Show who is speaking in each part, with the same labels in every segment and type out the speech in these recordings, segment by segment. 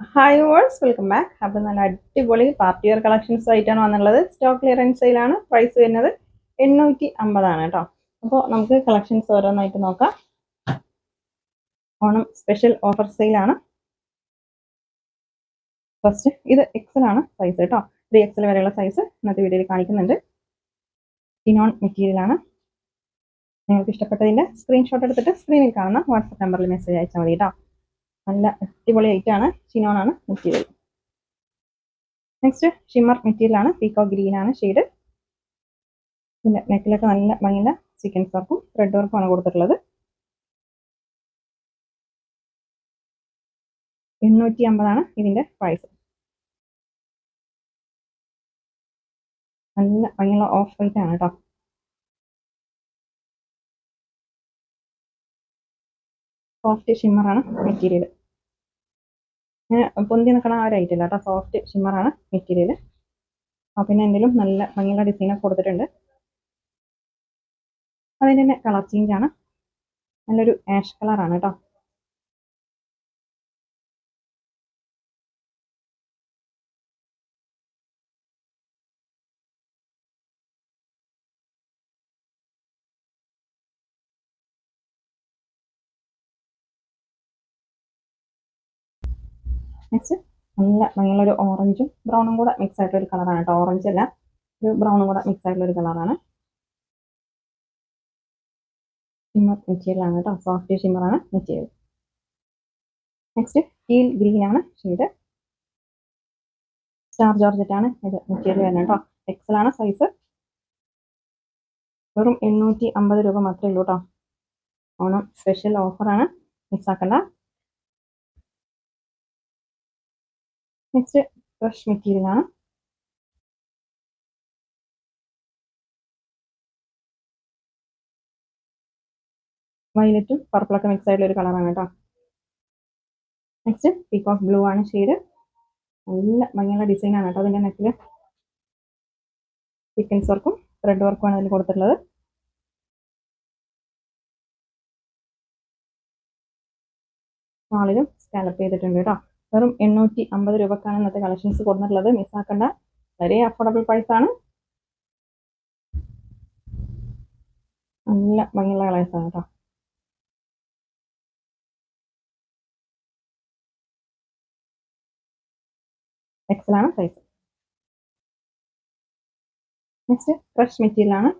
Speaker 1: Hi verse welcome back അപ്പം നല്ല അടിപൊളി പാർട്ടി വെയർ കളക്ഷൻസ് ആയിട്ടാണ് വന്നുള്ളത് സ്റ്റോക്ക് ക്ലിയറൻസ് സെയിലാണ് പ്രൈസ് വരുന്നത് എണ്ണൂറ്റി അമ്പതാണ് കേട്ടോ. അപ്പോൾ നമുക്ക് കളക്ഷൻസ് ഓരോന്നായിട്ട് നോക്കാം. ഓണം സ്പെഷ്യൽ ഓഫർ സെയിലാണ് ഫസ്റ്റ് ഇത് എക്സൽ ആണ് സൈസ് കേട്ടോ. ത്രീ എക്സൽ വരെയുള്ള സൈസ് ഇന്നത്തെ വീഡിയോയിൽ കാണിക്കുന്നുണ്ട്. ഇനോൺ മെറ്റീരിയൽ ആണ്. നിങ്ങൾക്ക് ഇഷ്ടപ്പെട്ടതിന്റെ സ്ക്രീൻഷോട്ട് എടുത്തിട്ട് സ്ക്രീനിൽ കാണുന്ന വാട്സപ്പ് നമ്പറിൽ മെസ്സേജ് അയച്ചാൽ മതി കേട്ടോ. നല്ല അടിപൊളി ആണ്. മെറ്റീരിയൽ നെക്സ്റ്റ് ഷിമ്മർ മെറ്റീരിയൽ ആണ്. പീക്കോ ആണ് ഷെയ്ഡ് പിന്നെ നെക്കിലൊക്കെ നല്ല ഭംഗിയുള്ള ചിക്കൻ വർക്കും റെഡ് വർക്കും ആണ് കൊടുത്തിട്ടുള്ളത്. എണ്ണൂറ്റി അമ്പതാണ് ഇതിന്റെ പ്രൈസ് നല്ല ഭംഗിയുള്ള ഓഫ് വൈറ്റ് ആണ് കേട്ടോ സോഫ്റ്റ് ഷിമ്മറാണ് മെറ്റീരിയൽ പൊന്തി നിൽക്കണ ആ ഒരു ഐറ്റം കേട്ടോ. സോഫ്റ്റ് ഷിമ്മറാണ് മെറ്റീരിയൽ ആ പിന്നെ എന്തെങ്കിലും നല്ല ഭംഗിയുള്ള ഡിസൈനൊക്കെ കൊടുത്തിട്ടുണ്ട്. അതിന്റെ തന്നെ കളർ ചേഞ്ച് ആണ്. നല്ലൊരു ആഷ് കളറാണ് കേട്ടോ. നെക്സ്റ്റ് നല്ല ഭംഗിയുള്ളൊരു ഓറഞ്ചും ബ്രൗണും കൂടെ മിക്സ് ആയിട്ടുള്ള ഒരു കളറാണ് കേട്ടോ ഓറഞ്ച് അല്ല ഒരു ബ്രൗണും കൂടെ മിക്സ് ആയിട്ടുള്ള ഒരു കളറാണ് ഷിമ്മർ മെറ്റീരിയൽ ആണ് കേട്ടോ സോഫ്റ്റ് ഷിമ്മറാണ് മെറ്റീരിയൽ നെക്സ്റ്റ് ടീൽ ഗ്രീൻ ആണ് ഷെയ്ഡ് സ്റ്റാർ ജോർജറ്റ് ആണ് ഇത് മെറ്റീരിയൽ വരുന്നത് കേട്ടോ എക്സൽ ആണ് സൈസ് വെറും എണ്ണൂറ്റി അമ്പത് രൂപ മാത്രമേ ഉള്ളൂ കേട്ടോ ഓണം സ്പെഷ്യൽ ഓഫറാണ് മിസ്സാക്കണ്ട നെക്സ്റ്റ് ഫ്രഷ് മെറ്റീരിയൽ ആണ് വയലറ്റും പർപ്പിളൊക്കെ മിക്സ് ആയിട്ടുള്ള ഒരു കളറാണ് കേട്ടോ. നെക്സ്റ്റ് പീക്കോക്ക് ബ്ലൂ ആണ് ഷെയ്ഡ് നല്ല ഭംഗിയുള്ള ഡിസൈൻ ആണ് കേട്ടോ അതിന്റെ നെക്കിൽ ചിക്കൻസ് വർക്കും ത്രെഡ് വർക്കും ആണ് അതിൽ കൊടുത്തിട്ടുള്ളത്. നാളിലും സ്കാലപ്പ് ചെയ്തിട്ടുണ്ട് കേട്ടോ. വെറും എണ്ണൂറ്റി അമ്പത് രൂപക്കാണ് ഇന്നത്തെ കളക്ഷൻസ് കൊടുത്തിട്ടുള്ളത്. മിസ്സാക്കേണ്ട വളരെ അഫോർഡബിൾ പ്രൈസ് ആണ്. നല്ല ഭംഗിയുള്ള കളേഴ്സ് ആണ് കേട്ടോ എക്സലാണ് സൈസ് നെക്സ്റ്റ് ഫ്രഷ് മെറ്റീരിയൽ ആണ്.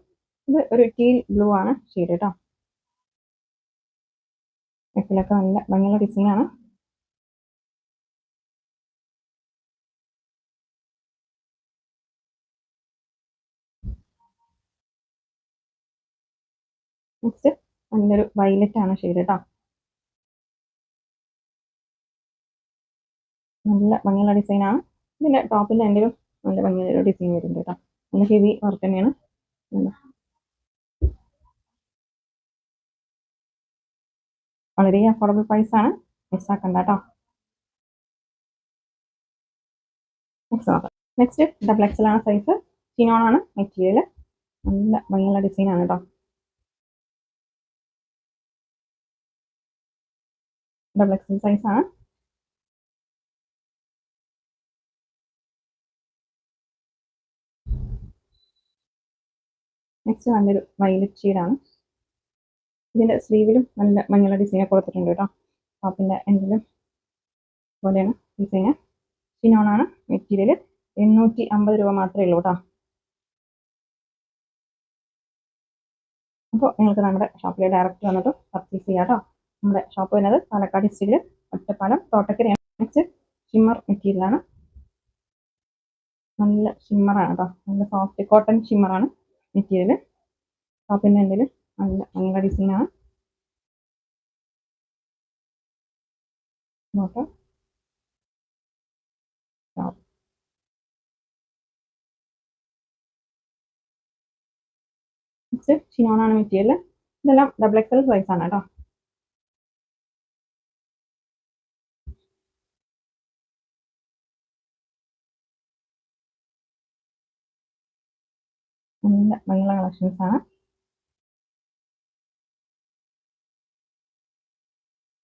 Speaker 1: ഇത് ഒരു ടീൽ ബ്ലൂ ആണ് ഷെയ്ഡ് കേട്ടോ എക്സലൊക്കെ നല്ല ഭംഗിയുള്ള ഡിസൈൻ ആണ് നെക്സ്റ്റ് നല്ലൊരു വയലറ്റ് ആണ് ഷെയ്ഡ് കേട്ടോ നല്ല ഭംഗിയുള്ള ഡിസൈൻ ആണ്. ഇതിന്റെ ടോപ്പിന്റെ ഒരു നല്ല ഭംഗിയുള്ള ഡിസൈൻ വരുന്നുണ്ട് കേട്ടോ. നല്ല ഹെവി വർക്ക് തന്നെയാണ്. വളരെ അഫോർഡബിൾ പ്രൈസ് ആണ്. മിസ്സാക്കണ്ട കേട്ടോ നെക്സ്റ്റ് നോക്കാം. നെക്സ്റ്റ് ഡബിൾ എക്സൽ ആണ് സൈസ് ചിനോൺ ആണ് മെറ്റീരിയൽ നല്ല ഭംഗിയുള്ള ഡിസൈൻ ആണ് കേട്ടോ ഡബിൾ എക്സൽ ആണ് നെക്സ്റ്റ് നല്ലൊരു വൈലറ്റ് ഷെയ്ഡാണ് ഇതിന്റെ സ്ലീവിലും നല്ല മഞ്ഞള ഡിസൈൻ കൊടുത്തിട്ടുണ്ട് കേട്ടോ ടോപ്പിന്റെ എൻഡിലും പോലെയാണ് ഡിസൈന് ഷിനോണാണ് മെറ്റീരിയൽ എണ്ണൂറ്റി അമ്പത് രൂപ മാത്രമേ ഉള്ളൂ കേട്ടോ അപ്പോൾ നിങ്ങൾക്ക് നമ്മുടെ ഷോപ്പിൽ ഡയറക്റ്റ് വന്നിട്ട് പർച്ചേസ് ചെയ്യാം കേട്ടോ നമ്മുടെ ഷോപ്പ് വരുന്നത് പാലക്കാട് ഡിസ്ട്രിക്റ്റിൽ ഒറ്റപ്പാലം നെക്സ്റ്റ് ഷിമ്മർ മെറ്റീരിയലാണ്. നല്ല ഷിമ്മറാണ് കേട്ടോ നല്ല സോഫ്റ്റ് കോട്ടൺ ഷിമ്മറാണ് മെറ്റീരിയൽ ഷോപ്പിന്റെ എന്തെങ്കിലും നല്ല നല്ല ഡിസൈനാണ് നോക്കാം. ഷിനോണാണ് മെറ്റീരിയൽ ഇതെല്ലാം ഡബിൾ എക്സൽ ആണ് കേട്ടോ കളക്ഷൻസ് ആണ്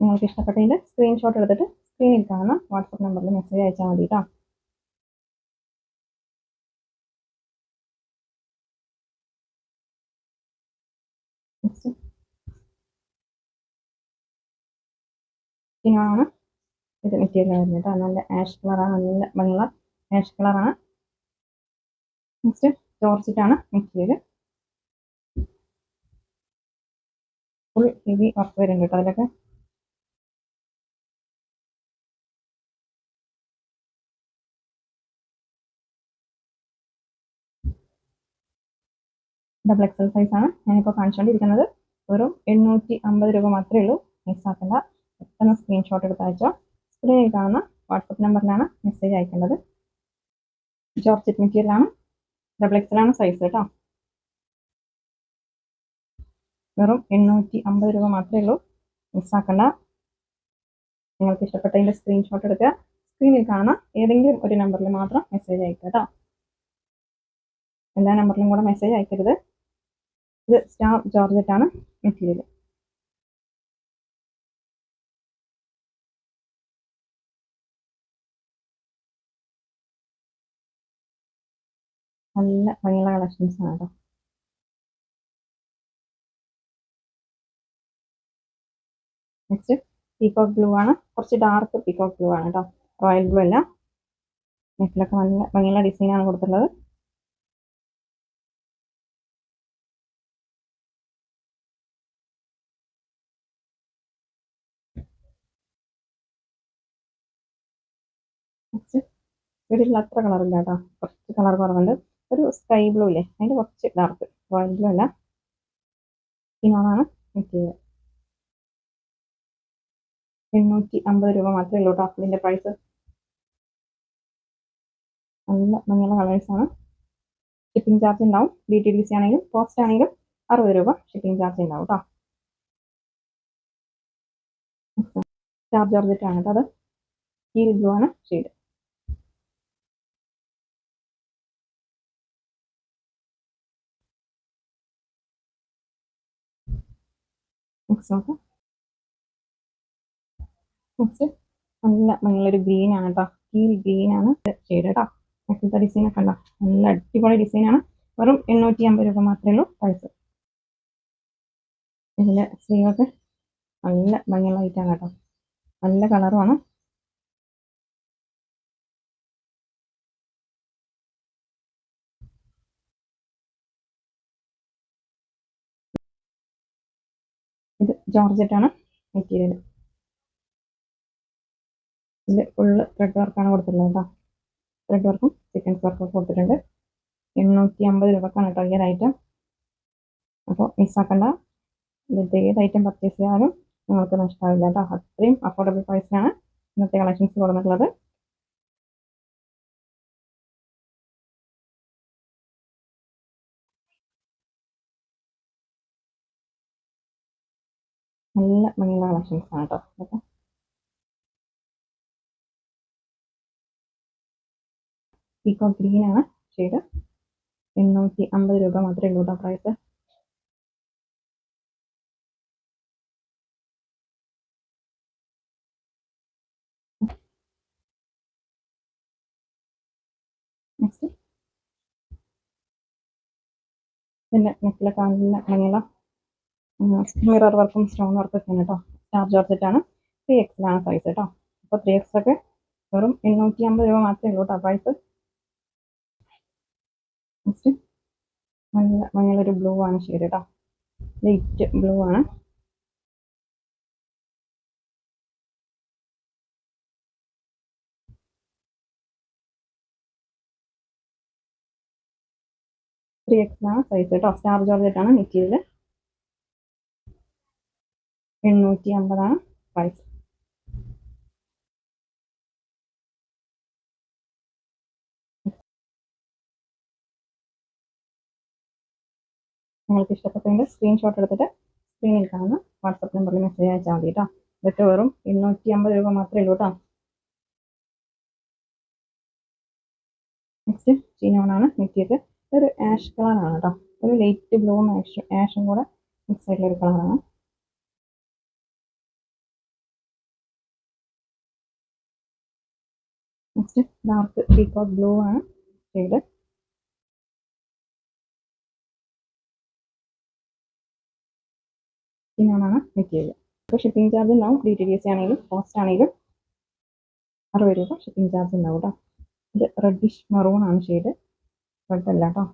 Speaker 1: നിങ്ങൾക്ക് ഇഷ്ടപ്പെട്ടതിന്റെ സ്ക്രീൻഷോട്ട് എടുത്തിട്ട് സ്ക്രീനിൽ കാണുന്ന വാട്സപ്പ് നമ്പറിൽ മെസ്സേജ് അയച്ചാൽ മതി കേട്ടോ ആണ്. ഇത് മെറ്റീരിയൽ വരുന്നത് കേട്ടോ നല്ല ആഷ് കളറാണ് നല്ല ഭംഗിയുള്ള ആഷ് കളറാണ് നെക്സ്റ്റ് ജോർജിറ്റാണ് മെറ്റീരിയൽ ഫുൾ ഹെവി വർക്ക് വരുന്നുണ്ട് കേട്ടോ അതിലൊക്കെ. ഡബിൾ എക്സൽ സൈസ് ആണ്. ഞാനിപ്പോൾ കാണിച്ചുകൊണ്ടിരിക്കുന്നത് വെറും എണ്ണൂറ്റി അമ്പത് രൂപ മാത്രമേ ഉള്ളൂ. മിസ് ആക്കേണ്ട. പെട്ടെന്ന് സ്ക്രീൻഷോട്ട് എടുത്ത് അയച്ചോ. സ്ക്രീനിൽ കാണുന്ന വാട്സപ്പ് നമ്പറിലാണ് മെസ്സേജ് അയക്കേണ്ടത്. ജോർജറ്റ് മെറ്റീരിയൽ ആണ്. ഡബിൾ എക്സൽ ആണ് സൈസ് കേട്ടോ. വെറും എണ്ണൂറ്റി അമ്പത് രൂപ മാത്രമേ ഉള്ളൂ. മിസ്സാക്കണ്ട നിങ്ങൾക്ക് ഇഷ്ടപ്പെട്ടതിന്റെ സ്ക്രീൻഷോട്ട് എടുക്കുക. സ്ക്രീനിൽ കാണുന്ന ഏതെങ്കിലും ഒരു നമ്പറിൽ മാത്രം മെസ്സേജ് അയക്കുക കേട്ടോ എല്ലാ നമ്പറിലും കൂടെ മെസ്സേജ് അയക്കരുത്. ഇത് സ്റ്റാർ ജോർജറ്റ് ആണ് മെറ്റീരിയൽ നല്ല ഭംഗിയുള്ള കളക്ഷൻസ് ആണ് കേട്ടോ നെക്സ്റ്റ് പീകോക്ക് ബ്ലൂ ആണ്. കുറച്ച് ഡാർക്ക് പീകോക്ക് ബ്ലൂ ആണ് കേട്ടോ റോയൽ ബ്ലൂ അല്ല. നെക്കിലൊക്കെ നല്ല ഭംഗിയുള്ള ഡിസൈനാണ് കൊടുത്തിട്ടുള്ളത്. നെക്സ്റ്റ് വീട്ടിൽ അത്ര കളറില്ല കേട്ടോ കുറച്ച് കളർ കുറവുണ്ട്. ഒരു സ്കൈ ബ്ലൂ ഇല്ലേ? അതിന്റെ കുറച്ച് ഡാർക്ക് റോയൽ ബ്ലൂ അല്ല. ഇനോണാണ് മെറ്റീരിയൽ എണ്ണൂറ്റി അമ്പത് രൂപ മാത്രമേ ഉള്ളൂ കേട്ടോ ഇതിന്റെ പ്രൈസ് നല്ല ഭംഗിയുള്ള കളേഴ്സാണ് ഷിപ്പിംഗ് ചാർജ് ഉണ്ടാവും. ഡി ടി ഡി സി ആണെങ്കിലും പോസ്റ്റ് ആണെങ്കിലും അറുപത് രൂപ ഷിപ്പിംഗ് ചാർജ് ഉണ്ടാവും കേട്ടോ. ചാർജ് ജോർജറ്റ് ആണ് കേട്ടോ അത്. ഈ ബ്ലൂ ആണ് ഷെയ്ഡ് നെക്സ്റ്റ് നോക്കാം. നല്ല നല്ലൊരു ഗ്രീൻ ആണ് കേട്ടോ ഈ ഗ്രീൻ ആണ്. ഷെയ്ഡ് കേട്ടോ ഡിസൈൻ ഒക്കെ ഉണ്ടോ? നല്ല അടിപൊളി ഡിസൈൻ ആണ്. വെറും എണ്ണൂറ്റി അമ്പത് രൂപ മാത്രമേ ഉള്ളൂ പ്രൈസ് ഇതിൽ സ്ത്രീകൾക്ക് നല്ല ഭംഗിയുള്ള ഐറ്റാണ് കേട്ടോ നല്ല കളറുമാണ് ഇത് ജോർജറ്റ് ആണ് മെറ്റീരിയൽ ഇതിൽ ഫുള്ള് ത്രെഡ് വർക്കാണ് കൊടുത്തിട്ടുള്ളത് കേട്ടോ ത്രെഡ് വർക്കും സീക്വൻസ് വർക്കും കൊടുത്തിട്ടുണ്ട്. എണ്ണൂറ്റി അമ്പത് രൂപക്കാണ് കേട്ടോ ഈ ഒരു ഐറ്റം അപ്പോൾ മിസ്സാക്കണ്ട ഇതിന്റെ ഏത് ഐറ്റം പർച്ചേസ് ചെയ്താലും നിങ്ങൾക്ക് നഷ്ടമാവില്ല കേട്ടോ അത്രയും അഫോർഡബിൾ പ്രൈസിനാണ് ഇന്നത്തെ കളക്ഷൻസ് കൊടുത്തിട്ടുള്ളത്. നല്ല ഭംഗിയുള്ള കളക്ഷൻസ് ആണ് കേട്ടോ ഇതൊക്കെ പീക്കോ ഗ്രീൻ ആണ് ഷെയ്ഡ് എണ്ണൂറ്റി അമ്പത് രൂപ മാത്രമേ ഉള്ളൂ കേട്ടോ പ്രൈസ് പിന്നെ നെക്കിലെ നല്ല സ്ക്വയർ മിറർ വർക്കും സ്റ്റോൺ വർക്കും ഒക്കെ കേട്ടോ. സ്റ്റാർ ജോർജറ്റാണ് ത്രീ എക്സിലാണ് സൈസ് കേട്ടോ. അപ്പോൾ ത്രീ എക്സ് ഒക്കെ വെറും എണ്ണൂറ്റി അമ്പത് രൂപ മാത്രമേ ഉള്ളൂ കേട്ടോ പ്രൈസ് നെക്സ്റ്റ് നല്ല മഞ്ഞളൊരു ബ്ലൂ ആണ്. ഷെയ്ഡ് കേട്ടോ. ലൈറ്റ് ബ്ലൂ ആണ്. ത്രീ എക്സ് ആണ് സൈസ് കേട്ടോ. സ്റ്റാർ ജോർജറ്റ് ആണ് മെറ്റീരിയൽ എണ്ണൂറ്റി അമ്പതാണ് പ്രൈസ് നിങ്ങൾക്ക് ഇഷ്ടപ്പെട്ടതിന്റെ സ്ക്രീൻഷോട്ട് എടുത്തിട്ട് സ്ക്രീനിൽ കാണുന്ന വാട്സപ്പ് നമ്പറിൽ മെസ്സേജ് അയച്ചാൽ മതി കേട്ടോ ഇതൊക്കെ വെറും ഇരുന്നൂറ്റി അമ്പത് രൂപ മാത്രമേ ഉള്ളൂ കേട്ടോ നെക്സ്റ്റ് ചീനോണാണ് മെറ്റീരിയൽ ഒരു ആഷ് കളറാണ് കേട്ടോ ഒരു ലൈറ്റ് ബ്ലൂവും ആഷ് ആഷും കൂടെ മിക്സ് ആയിട്ടുള്ള ഒരു കളറാണ് നെക്സ്റ്റ് ഡാർക്ക് പീക്കോട്ട് ബ്ലൂ ആണ് ഷെയ്ഡ് പിന്നാണ് മെറ്റീരിയൽ. അപ്പോൾ ഷിപ്പിംഗ് ചാർജ് ഉണ്ടാവും. ഡി ടി ഡി എസ് ആണെങ്കിലും കോസ്റ്റ് ആണെങ്കിലും അറുപത് രൂപ ഷിപ്പിംഗ് ചാർജ് ഉണ്ടാവും കേട്ടോ ഇത് റെഡിഷ് മെറൂൺ ആണ് ഷെയ്ഡ് റെഡ് അല്ല കേട്ടോ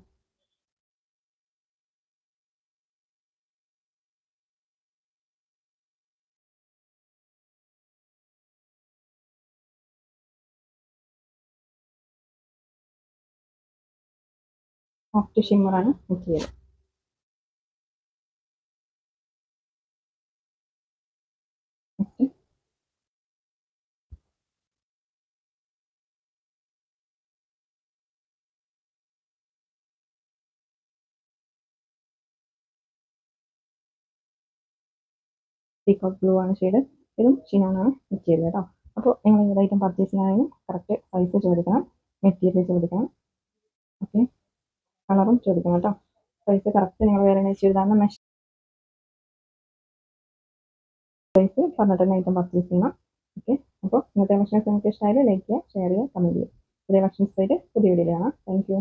Speaker 1: സോഫ്റ്റ് ഷിമ്മറാണ് മെറ്റീരിയൽ. നെക്സ്റ്റ് പീക്കോട്ട് ബ്ലൂ ആണ് ഷെയ്ഡ് ഇതും ഷിനാണ് മെറ്റീരിയൽ കേട്ടോ അപ്പോൾ നിങ്ങൾ ഏത് ഐറ്റം പർച്ചേസ് ചെയ്യാനും കറക്റ്റ് സൈസ് ചോദിക്കണം മെറ്റീരിയൽ ചോദിക്കണം. ഓക്കെ കളറും ചോദിക്കണം കേട്ടോ സൈസ് കറക്റ്റ് നിങ്ങൾ വേറെ ചെയ്താണ് മെഷ് സൈസ് പറഞ്ഞിട്ട് തന്നെ ഐറ്റം പർച്ചേസ് ചെയ്യണം. ഓക്കെ അപ്പോൾ ഇന്നത്തെ ഭക്ഷണം നിങ്ങൾക്ക് ഇഷ്ടമായാലും ലൈക്ക് ചെയ്യുക ഷെയർ ചെയ്യുക കമന്റ് ചെയ്യുക. പുതിയ കളക്ഷൻസ് ആയിട്ട് പുതിയ വീഡിയോ കാണാം. Thank you